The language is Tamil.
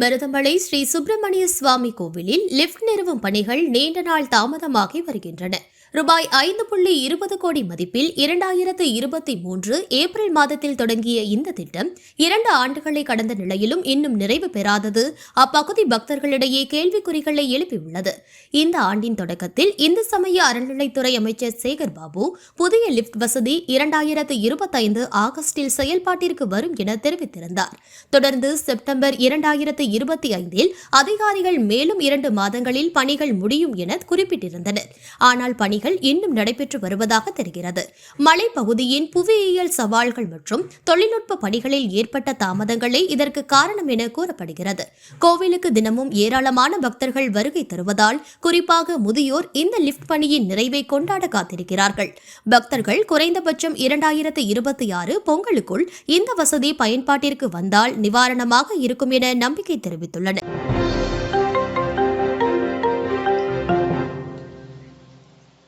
மருதமலை ஸ்ரீ சுப்பிரமணிய சுவாமி கோவிலில் லிப்ட் நிறுவும் பணிகள் நீண்ட நாள் தாமதமாகி வருகின்றன. ரூபாய் ஐந்து புள்ளி இருபது கோடி மதிப்பில் இரண்டாயிரத்து இருபத்தி மூன்று ஏப்ரல் மாதத்தில் தொடங்கிய இந்த திட்டம் இரண்டு ஆண்டுகளை கடந்த நிலையிலும் இன்னும் நிறைவு பெறாதது. அப்பகுதி பக்தர்களிடையே கேள்விக்குறிகளை எழுப்பியுள்ளது. இந்த ஆண்டின் தொடக்கத்தில் இந்து சமய அறநிலைத்துறை அமைச்சர் சேகர் பாபு புதிய லிப்ட் வசதி இரண்டாயிரத்து இருபத்தைந்து ஆகஸ்டில் செயல்பாட்டிற்கு வரும் என தெரிவித்திருந்தார். தொடர்ந்து செப்டம்பர் இரண்டாயிரத்து இருபத்தி ஐந்தில் அதிகாரிகள் மேலும் இரண்டு மாதங்களில் பணிகள் முடியும் என குறிப்பிட்டிருந்தனர். ஆனால் பணிகள் இன்னும் நடைபெற்று வருவதாக தெரிகிறது. மலைப்பகுதியின் புவியியல் சவால்கள் மற்றும் தொழில்நுட்ப பணிகளில் ஏற்பட்ட தாமதங்களே இதற்கு காரணம் என கூறப்படுகிறது. கோவிலுக்கு தினமும் ஏராளமான பக்தர்கள் வருகை தருவதால் குறிப்பாக முதியோர் இந்த லிப்ட் பணியின் நிறைவை கொண்டாட காத்திருக்கிறார்கள். பக்தர்கள் குறைந்தபட்சம் இரண்டாயிரத்து இருபத்தி ஆறு பொங்கலுக்குள் இந்த வசதி பயன்பாட்டிற்கு வந்தால் நிவாரணமாக இருக்கும் என நம்பிக்கை தெரிவித்துள்ளனர்.